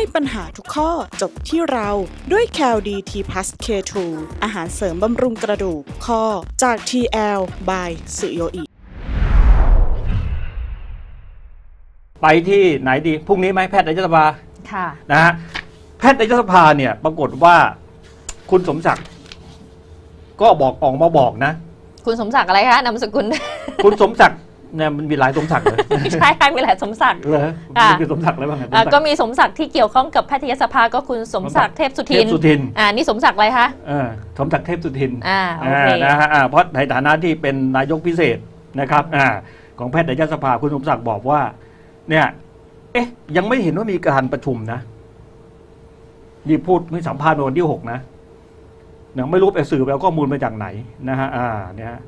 ให้ปัญหาทุกข้อจบที่เราด้วย c a l d t p l u s K2 อาหารเสริมบำรุงกระดูกข้อจาก TL by สุโยอิไปที่ไหนดีพรุ่งนี้ไหมแพทย์ในยสภาค่ะนะฮะแพทย์ในยสภาเนี่ยปรากฏว่าคุณสมศักดิ์ก็บอกออกมาบอกนะ คุณสมศักดิ์อะไรคะนามสกุล คุณสมศักดิ์ เนี่ยมันมีหลายสมศักดิ์เลยไม่ใช่ค่ะมีหลายสมศักดิ์เหรอค่ะมันคือสมศักดิ์อะไรบ้างอะสมอ่าศักดิ์ก็มีสมศักดิ์ที่เกี่ยวข้องกับแพทยสภาก็คุณสมศักดิ์เทพสุเททิพนสุทินอ่านี่สมศักดิ์อะไรคะเออสมศักดิ์เทพสุทินอ่าโอเคอ่านะฮะอ่าเพราะในฐานะที่เป็นนายกพิเศษนะครับอ่าของแพทย์ในยสภาคุณสมศักดิ์บอกว่า เนี่ย เอ๊ะ ยังไม่เห็นว่ามีการประชุมนะนี่พูดไม่สัมภาษณ์เมื่อวันที่หกนะเนี่ยไม่รู้ไปสื่อไปเอาข้อมูลมาจากไหนนะฮะอ่าเนี่ยฮะ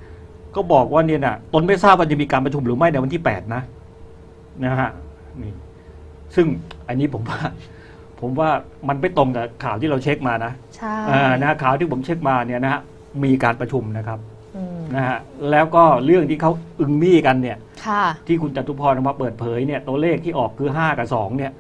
ก็บอกว่าเนี่ยนะตนไม่ทราบว่าจะมีการประชุมหรือไม่ในวันที่แปดนะ นะฮะนี่ซึ่งอันนี้ผมว่า ผมว่ามันไม่ตรงกับข่าวที่เราเช็คมานะใช่อ่านะฮะข่าวที่ผมเช็คมาเนี่ยนะฮะมีการประชุมนะครับอืมนะฮะแล้วก็เรื่องที่เขาอึงมี่กันเนี่ย ค่ะ ที่คุณจตุพรเอามาเปิดเผยเนี่ยตัวเลขที่ออกคือ 5 กับ 2 เนี่ย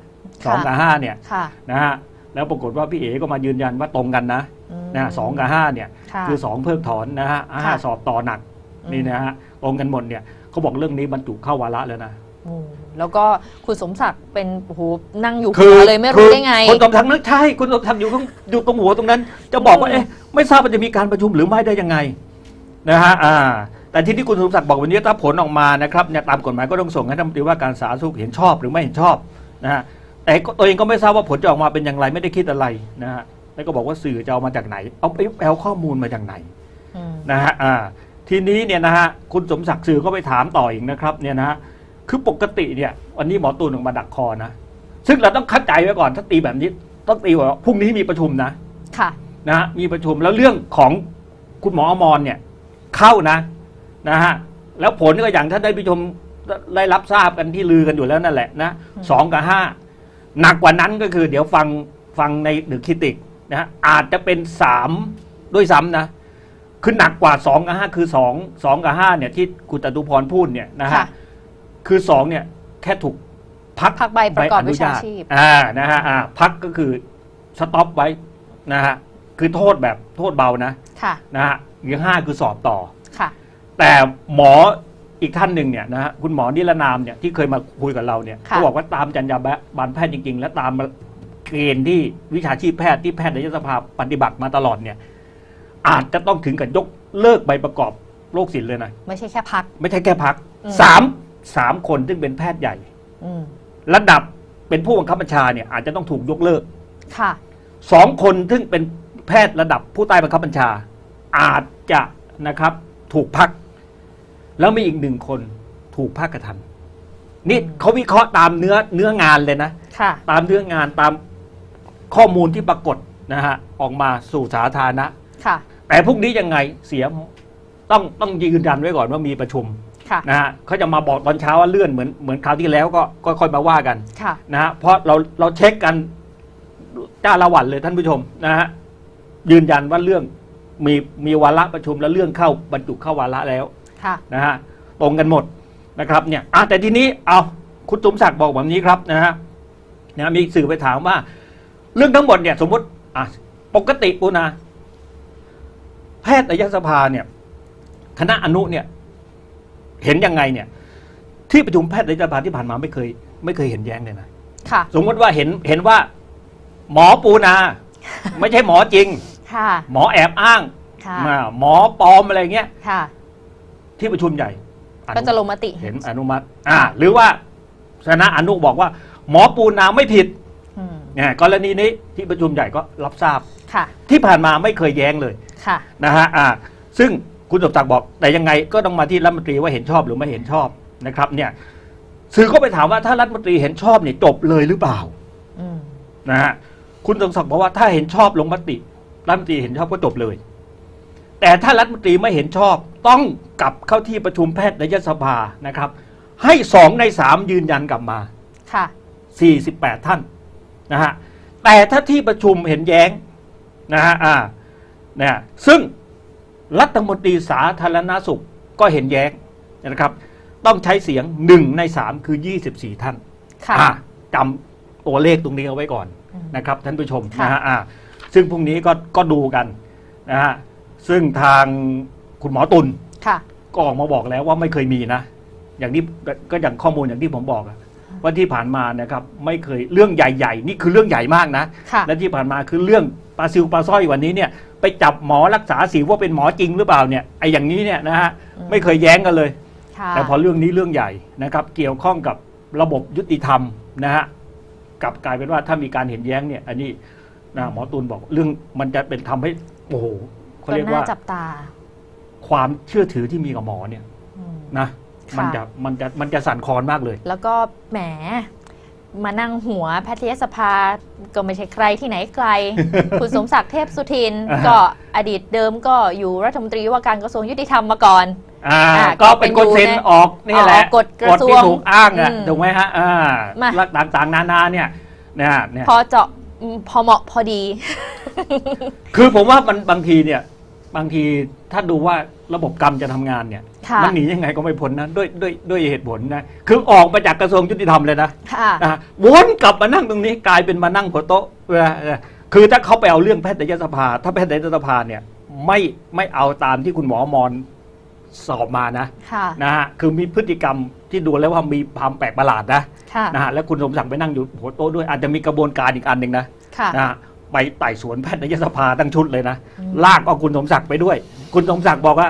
สองค่ะกับ 5 เนี่ยค่ะนะฮะแล้วปรากฏว่าพี่เอ๋ก็มายืนยันว่าตรงกันนะมนะสองกับ 5 เนี่ย ค่ะ คือ 2 เพิกถอนนะฮะห้าค่ะ สอบต่อหนักอืม นี่นะฮะตรงกันหมดเนี่ยเขาบอกเรื่องนี้บรรจุเข้าวาระแล้วนะอืมแล้วก็คุณสมศักดิ์เป็นโอ้โหนั่งอยู่คืหัวเลยไม่รู้ได้ไงคุณสมศักดิ์นึกใช่คุณสมศักดิ์อยู่ข้างอยู่ตรงหัวตรงนั้น จะบอกว่าอืมเอ๊ะไม่ทราบว่าจะมีการประชุมหรือไม่ได้ยังไงนะฮะอ่า แต่ที่ที่คุณสมศักดิ์บอกวันนี้ถ้าผลออกมานะครับเนี่ยตามกฎหมายก็ต้องส่งให้ท่านรัฐมนตรีว่าการสาธารณสุขเห็นชอบหรือไม่เห็นชอบนะฮะแต่ก็ตัวเองก็ไม่ทราบว่าผลจะออกมาเป็นอย่างไรไม่ได้คิดอะไรนะฮะแล้วก็บอกว่าสื่อจะเอามาจากไหนเอาไปเอาข้อมูลมาจากไหน อืม นะฮะ อ่า ทีนี้เนี่ยนะฮะคุณสมศักดิ์สื่อก็ไปถามต่ออีกนะครับเนี่ยนะฮะคือปกติเนี่ยวันนี้หมอตูนออกมาดักคอนะซึ่งเราต้องเข้าใจไว้ก่อนถ้าตีแบบนี้ต้องตีว่าพรุ่งนี้มีประชุมนะค่ะนะฮะมีประชุมแล้วเรื่องของคุณหมออมรเนี่ยเข้านะนะฮะแล้วผลก็อย่างท่านได้ประชุมได้รับทราบกันที่ลือกันอยู่แล้วนั่นแหละนะอืมสองกับห้าหนักกว่านั้นก็คือเดี๋ยวฟังฟังในหรือคิติกนะฮะอาจจะเป็นสามด้วยซ้ำนะ คือหนักกว่าสองกับห้าคือสองสองกับห้าเนี่ยที่คุณจตุพรพูดเนี่ยนะฮะค่ะ คือสองเนี่ยแค่ถูกพักพักใบประกอบวิชาชีพ อ่านะฮะอ่าพักก็คือสต็อปไว้นะฮะคือโทษแบบโทษเบานะค่ะ นะฮะหรือห้าคือสอบต่อ ค่ะ แต่หมออีกท่านหนึ่งเนี่ยนะฮะคุณหมอนิรนามเนี่ยที่เคยมาคุยกับเราเนี่ยค่ะ เขาบอกว่าตามจรรยาบรรณแพทย์จริง ๆ และตามเกณฑ์ที่วิชาชีพแพทย์ที่แพทยสภาปฏิบัติมาตลอดเนี่ย อาจจะต้องถึงกับยกเลิกใบประกอบโรคศิลป์เลยนะ ไม่ใช่แค่พัก ไม่ใช่แค่พักอืม สามสามคนซึ่งเป็นแพทย์ใหญ่ อืมระดับเป็นผู้บังคับบัญชาเนี่ยอาจจะต้องถูกยกเลิกค่ะ สองคนซึ่งเป็นแพทย์ระดับผู้ใต้บังคับบัญชา อาจจะนะครับถูกพัก แล้วมีอีกหนึ่งคนถูกพักกระทันนี่อืม เขาวิเคราะห์ตามเนื้อเนื้องานเลยนะ ค่ะ ตามเนื้องานตามข้อมูลที่ปรากฏนะฮะออกมาสู่สาธารณะ ค่ะ แต่พวกนี้ยังไงเสียต้องต้องยืนยันไว้ก่อนว่ามีประชุมค่ะนะฮะเขาจะมาบอกตอนเช้าว่าเลื่อนเหมือนเหมือนคราวที่แล้วก็ก็ค่อยมาว่ากันค่ะนะฮะเพราะเราเราเช็คกันจ้าละวันเลยท่านผู้ชมนะฮะยืนยันว่าเรื่องมีมีวาระประชุมแล้วเรื่องเข้าบรรจุเข้าวาระแล้วค่ะนะฮะตรงกันหมดนะครับเนี่ยอะแต่ทีนี้เอาคุณสมศักดิ์บอกแบบนี้ครับนะฮะนะมีสื่อไปถามว่า เรื่องทั้งหมดเนี่ยสมมติอะปกติปูนา แพทยสภาเนี่ยคณะอนุเนี่ยเห็นยังไงเนี่ย ที่ประชุมแพทยสภาที่ผ่านมาไม่เคย ไม่เคยเห็นแย้งเลยนะค่ะ สมมติว่าเห็นเห็นว่า หมอปูนา ไม่ใช่หมอจริง ค่ะ หมอแอบอ้างค่ะ อ่าหมอปลอมอะไรเงี้ยค่ะ ที่ประชุมใหญ่อนุก็จะลงมติ เห็นอนุมัติ อ่า หรือว่าคณะอนุบอกว่า หมอปูนาไม่ผิดอืม เนี่ยกรณีนี้ที่ประชุมใหญ่ก็รับทราบ ค่ะ ที่ผ่านมาไม่เคยแย้งเลยค่ะ นะฮะอ่าซึ่งคุณสมศักดิ์บอก แต่ยังไงก็ต้องมาที่รัฐมนตรีว่าเห็นชอบหรือไม่เห็นชอบนะครับ เนี่ยสื่อก็ไปถามว่าถ้ารัฐมนตรีเห็นชอบเนี่ยจบเลยหรือเปล่าอืมนะฮะคุณสมศักดิ์บอกว่าถ้าเห็นชอบลงมติรัฐมนตรีเห็นชอบก็จบเลย แต่ถ้ารัฐมนตรีไม่เห็นชอบ ต้องกลับเข้าที่ประชุมแพทยสภานะครับ ให้สองในสามยืนยันกลับมา ค่ะ 48 ท่านนะฮะแต่ถ้าที่ประชุมเห็นแย้ง นะฮะอ่าเนี่ยซึ่งรัฐมนตรีสาธารณสุขก็เห็นแย้งนะครับ ต้องใช้เสียงหนึ่งในสามคือ 24 ท่านค่ะอะจำตัวเลขตรงนี้เอาไว้ก่อนอืมนะครับ ท่านผู้ชมค่ะนะฮะอ่าซึ่งพรุ่งนี้ก็ก็ดูกันนะฮะซึ่งทางคุณหมอตุลค่ะก็ออกมาบอกแล้วว่าไม่เคยมีนะ อย่างที่ก็อย่างข้อมูลอย่างที่ผมบอกอะว่าที่ผ่านมานะครับ ไม่เคยเรื่องใหญ่ ๆ นี่คือเรื่องใหญ่มากนะค่ะและที่ผ่านมาคือเรื่อง ปลาซิวปลาสร้อยวันนี้เนี่ยไปจับหมอรักษาสิวว่าเป็นหมอจริงหรือเปล่าเนี่ยไอ้อย่างนี้เนี่ยนะฮะอืมไม่เคยแย้งกันเลย ค่ะแต่พอเรื่องนี้เรื่องใหญ่นะครับ เกี่ยวข้องกับระบบยุติธรรมนะฮะกลับกลายเป็นว่าถ้ามีการเห็นแย้งเนี่ย อันนี้นะหมอตูนบอกเรื่องมันจะเป็นทำให้โอ้โหเขาก็เรียกน่าว่าจับตาความเชื่อถือที่มีกับหมอเนี่ยอืม นะ ค่ะ มันจะมันจะมันจะสั่นคลอนมากเลย แล้วก็แหม มานั่งหัวแพทยสภาก็ไม่ใช่ใครที่ไหนไกล คุณสมศักดิ์เทพสุทินอ่าฮะก็อดีตเดิมก็อยู่รัฐมนตรีว่าการกระทรวงยุติธรรมมาก่อนอ่าอ่าก็เป็นคนเซ็นก็เป็นอยู่ในออกนี่แหละออกกฎกระทรวงที่ถูกอ้างอะอืมถูกไหมฮะอ่ามาลักต่างๆ นานาเนี่ยนะฮะเนี่ยพอเจาะอืมพอเหมาะพอดี คือผมว่ามันบางทีเนี่ย บางทีถ้าดูว่าระบบกรรมจะทำงานเนี่ย ค่ะมันหนียังไงก็ไม่พ้นนะด้วยด้วยด้วยเหตุผลนะคือออกมาจากกระทรวงยุติธรรมเลยนะค่ะ นะฮะวนกลับมานั่งตรงนี้กลายเป็นมานั่งหัวโต๊ะเวลาเออคือถ้าเขาไปเอาเรื่องแพทยสภา ถ้าแพทยสภาเนี่ยไม่ไม่เอาตามที่คุณหมอมอนสอบมานะค่ะ นะฮะคือมีพฤติกรรมที่ดูแล้วว่ามีความแปลกประหลาดนะค่ะ นะฮะแล้วคุณสมศักดิ์ไปนั่งอยู่หัวโต๊ะด้วยอาจจะมีกระบวนการอีกอันหนึ่งนะ ค่ะ นะฮะ ไปไต่สวนแพทยสภาตั้งชุดเลยนะอืมลากเอาคุณสมศักดิ์ไปด้วย คุณสมศักดิ์บอกว่า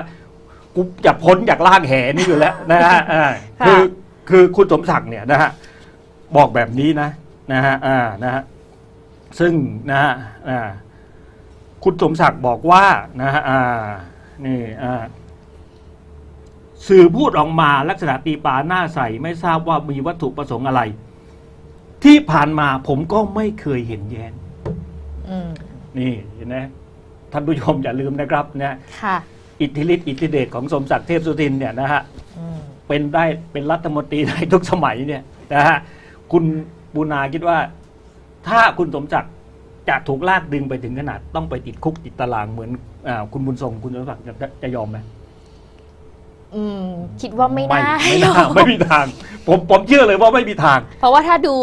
กูจะพ้นจากลากแหนี่อยู่แล้วนะฮะอ่าค่ะคือคือคุณสมศักดิ์เนี่ยนะฮะบอกแบบนี้นะนะฮะอ่านะฮะซึ่งนะฮะอ่าคุณสมศักดิ์บอกว่านะฮะอ่านี่อ่าสื่อพูดออกมาลักษณะตีปลาหน้าใสไม่ทราบว่ามีวัตถุประสงค์อะไร ที่ผ่านมาผมก็ไม่เคยเห็นแย้งอืม นี่เห็นไหมท่านผู้ชมอย่าลืมนะครับนะค่ะอิทธิฤทธิ์อิทธิเดชของสมศักดิ์เทพสุทินเนี่ยนะฮะอืมเป็นได้เป็นรัฐมนตรีในทุกสมัยเนี่ยนะฮะคุณบูนาคิดว่า ถ้าคุณสมศักดิ์จะถูกลากดึงไปถึงขนาด ต้องไปติดคุกติดตารางเหมือนอาคุณบุญทรงคุณสมศักดิ์จะจะยอมไหมอืมคิดว่าไม่น่าไม่น่าไม่มีทาง ผมผมเชื่อเลยว่าไม่มีทาง เพราะว่าถ้าดู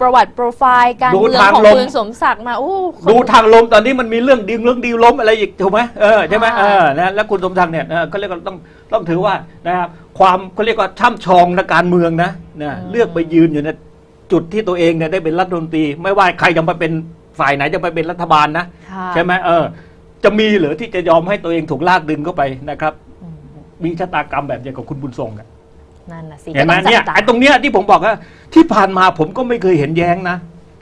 ประวัติโปรไฟล์การดูเมืองทางของลงคุณสมศักดิ์มาโอ้คน ดูทางลมตอนนี้มันมีเรื่องดิงเรื่องดีลล้มอะไรอีกถูกไหมเออใช่ไหมค่ะเออนะแล้วคุณสมศักดิ์เนี่ยเออก็เรียกว่าต้องต้องถือว่านะครับความเขาเรียกว่าช่ำชองในการเมืองนะนะเลือกไปยืนอยู่ในจุดที่ตัวเองเนี่ยได้เป็นรัฐมนตรี ไม่ว่าใครจะมาเป็นฝ่ายไหนจะไปเป็นรัฐบาลนะ ค่ะใช่ไหมเออ จะมีเหรือที่จะยอมให้ตัวเองถูกลากดึงเข้าไปนะครับ อืมมีชะตากรรมแบบเดียวกับคุณบุญทรงอะ นั่นน่ะสิเห็นไหมก็ต้องเนี่ยจับตาไอ้ตรงเนี้ยที่ผมบอกว่าที่ผ่านมาผมก็ไม่เคยเห็นแย้งนะ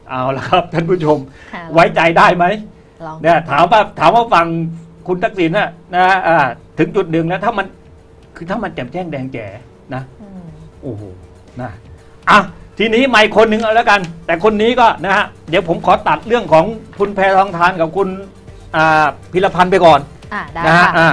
เอาละครับ ท่านผู้ชมค่ะไว้ใจได้ไหมลองเนี่ยถามว่าถามว่าฟังคุณทักษิณน่ะนะอ่าถึงจุดหนึ่งแล้วถ้ามันคือถ้ามันแจ่มแจ้งแดงแจ๋นะอืมโอ้โหนะอะทีนี้ไม่คนหนึ่งเอาแล้วกัน แต่คนนี้ก็นะฮะเดี๋ยวผมขอตัดเรื่องของคุณแพรทองทานกับคุณอ่าพิรพันธ์ไปก่อนอ่าได้นะฮะ